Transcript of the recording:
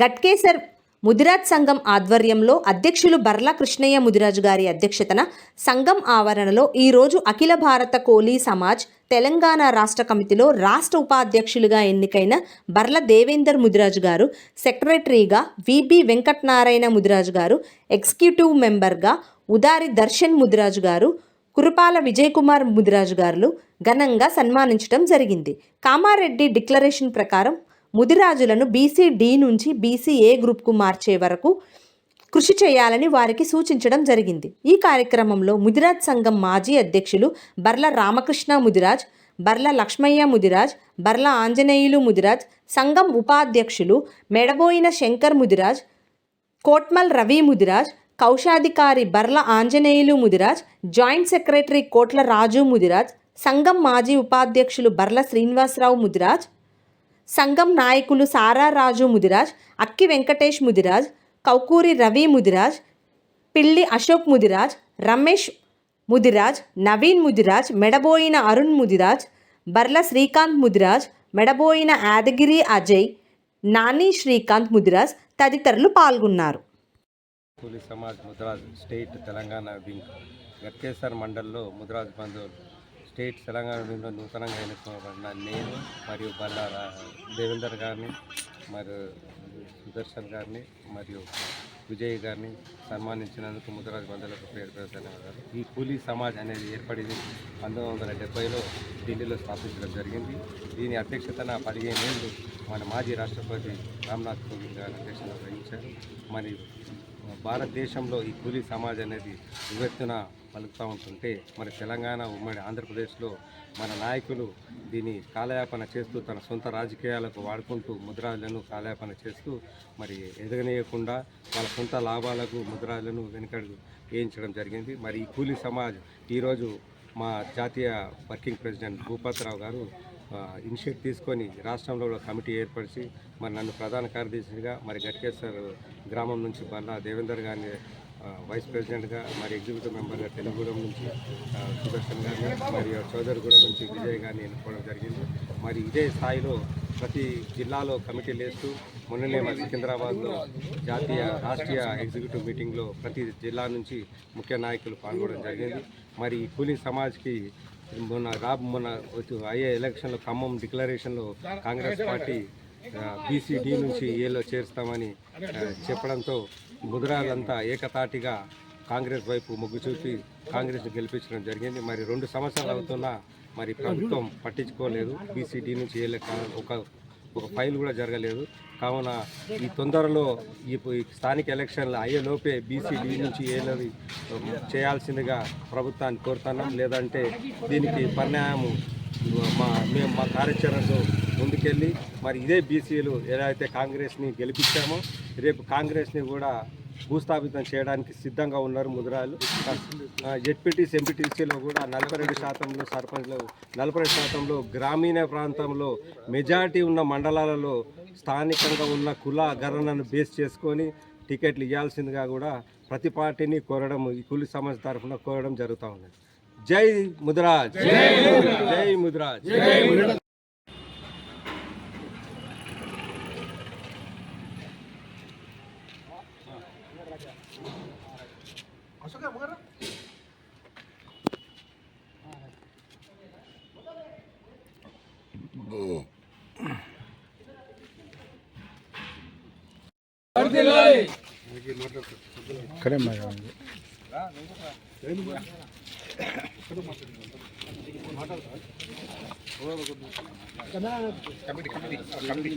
గట్కేసర్ ముదిరాజ్ సంఘం ఆధ్వర్యంలో అధ్యక్షులు బర్లా కృష్ణయ్య ముదిరాజు గారి అధ్యక్షతన సంఘం ఆవరణలో ఈరోజు అఖిల భారత కోలీ సమాజ్ తెలంగాణ రాష్ట్ర కమిటీలో రాష్ట్ర ఉపాధ్యక్షులుగా ఎన్నికైన బర్ల దేవేందర్ ముదిరాజు గారు సెక్రటరీగా విబి వెంకటనారాయణ ముదిరాజు గారు ఎగ్జిక్యూటివ్ మెంబర్గా ఉదారి దర్శన్ ముదిరాజు గారు కురుపాల విజయకుమార్ ముదిరాజు గారు ఘనంగా సన్మానించడం జరిగింది. కామారెడ్డి డిక్లరేషన్ ప్రకారం ముదిరాజులను బీసీ డి నుంచి బీసీ ఏ గ్రూప్కు మార్చే వరకు కృషి చేయాలని వారికి సూచించడం జరిగింది. ఈ కార్యక్రమంలో ముదిరాజ్ సంఘం మాజీ అధ్యక్షులు బర్ల రామకృష్ణ ముదిరాజ్ బర్ల లక్ష్మయ్య ముదిరాజ్ బర్ల ఆంజనేయులు ముదిరాజ్ సంఘం ఉపాధ్యక్షులు మెడబోయిన శంకర్ ముదిరాజ్ కోట్మల్ రవి ముదిరాజ్ కౌశాధికారి బర్ల ఆంజనేయులు ముదిరాజ్ జాయింట్ సెక్రటరీ కోట్ల రాజు ముదిరాజ్ సంఘం మాజీ ఉపాధ్యక్షులు బర్ల శ్రీనివాసరావు ముదిరాజ్ సంఘం నాయకులు సారా రాజు ముదిరాజ్ అక్కి వెంకటేష్ ముదిరాజ్ కౌకూరి రవి ముదిరాజ్ పిల్లి అశోక్ ముదిరాజ్ రమేష్ ముదిరాజ్ నవీన్ ముదిరాజ్ మెడబోయిన అరుణ్ ముదిరాజ్ బర్ల శ్రీకాంత్ ముదిరాజ్ మెడబోయిన యాదగిరి అజయ్ నాని శ్రీకాంత్ ముదిరాజ్ తదితరులు పాల్గొన్నారు. కూలీ సమాజ్ ముదిరాజ్ స్టేట్ తెలంగాణ వింగ్. గట్కేసర్ మండల్లో ముదిరాజ్ బంధువులు. స్టేట్ తెలంగాణ నూతనంగా ఎన్నుకోబడిన నేను మరియు బల్లా దేవేందర్ గారిని మరియు సుదర్శన్ గారిని మరియు విజయ్ గారిని సన్మానించినందుకు ముద్రరాజు బంధువులకు పేరు పేరు ధన్యవాదాలు. ఈ కూలీ సమాజ్ అనేది ఏర్పడింది పంతొమ్మిది వందల డెబ్బైలో ఢిల్లీలో స్థాపించడం జరిగింది. దీని అధ్యక్షతన పదిహేను ఏళ్ళు మన మాజీ రాష్ట్రపతి రామ్నాథ్ కోవింద్ గారు అధ్యక్షత వహించారు. మరియు భారతదేశంలో ఈ కూలీ సమాజ్ అనేది వివెత్తున పలుకుతూ ఉంటుంటే మరి తెలంగాణ ఉమ్మడి ఆంధ్రప్రదేశ్లో మన నాయకులు దీన్ని కాలయాపన చేస్తూ తన సొంత రాజకీయాలకు వాడుకుంటూ ముద్రాలను కాలయాపన చేస్తూ మరి ఎదగనీయకుండా వాళ్ళ సొంత లాభాలకు ముద్రాలను వెనుకడు వేయించడం జరిగింది. మరి ఈ కూలీ సమాజ్ ఈరోజు మా జాతీయ వర్కింగ్ ప్రెసిడెంట్ భూపతిరావు గారు ఇనిషియేట్ తీసుకొని రాష్ట్రంలో కూడా కమిటీ ఏర్పరిచి మరి నన్ను ప్రధాన కార్యదర్శిగా మరి గట్కేశ్వర్ గ్రామం నుంచి బల్లా దేవేందర్ గారిని వైస్ ప్రెసిడెంట్గా మరి ఎగ్జిక్యూటివ్ మెంబర్గా తెలుగుగూడెం నుంచి సుదర్శన్ గారిని మరియు చౌదరిగూడెం నుంచి విజయ్ గారిని ఎన్నుకోవడం జరిగింది. మరి ఇదే స్థాయిలో ప్రతి జిల్లాలో కమిటీలు వేస్తూ మొన్ననే మరి సికింద్రాబాద్లో జాతీయ రాష్ట్రీయ ఎగ్జిక్యూటివ్ మీటింగ్లో ప్రతి జిల్లా నుంచి ముఖ్య నాయకులు పాల్గొనడం జరిగింది. మరి ఈ కూలీ సమాజ్కి మొన్న రా మొన్న వచ్చి- అయ్యే ఎలక్షన్లో ఖమ్మం డిక్లరేషన్లో కాంగ్రెస్ పార్టీ బీసీడీ నుంచి ఏలో చేరుస్తామని చెప్పడంతో ముద్రాలంతా ఏకతాటిగా కాంగ్రెస్ వైపు మొగ్గు చూపి కాంగ్రెస్ గెలిపించడం జరిగింది. మరి రెండు సంవత్సరాలు అవుతున్నా మరి ప్రభుత్వం పట్టించుకోలేదు. బీసీడీ నుంచి ఏలే ఒక ఒక ఫైల్ కూడా జరగలేదు. కావున ఈ తొందరలో ఈ స్థానిక ఎలక్షన్లు అయ్యేలోపే బీసీడీ నుంచి ఏలవి చేయాల్సిందిగా ప్రభుత్వాన్ని కోరుతున్నాం. లేదంటే దీనికి పరిణామం మా మేము మా కార్యాచరణతో ముందుకెళ్ళి మరి ఇదే బీసీలు ఎలా అయితే కాంగ్రెస్ని గెలిపించామో రేపు కాంగ్రెస్ని కూడా భూస్థాపితం చేయడానికి సిద్ధంగా ఉన్నారు ముదిరాలు. జెడ్పీటీసీ ఎంపీటీసీలో కూడా నలభై రెండు శాతంలో సర్పంచ్లో నలభై రెండు శాతంలో గ్రామీణ ప్రాంతంలో మెజారిటీ ఉన్న మండలాలలో స్థానికంగా ఉన్న కుల గణనను బేస్ చేసుకొని టికెట్లు ఇవ్వాల్సిందిగా కూడా ప్రతి పార్టీని కోరడం ఈ కూలి సమాజ్ తరఫున కోరడం జరుగుతూ ఉంది జై ముదిరాజ్. జై ముదిరాజ్. ఇక్కడే మాట్లాడండి కమిటీ కమిటీ కమిటీ.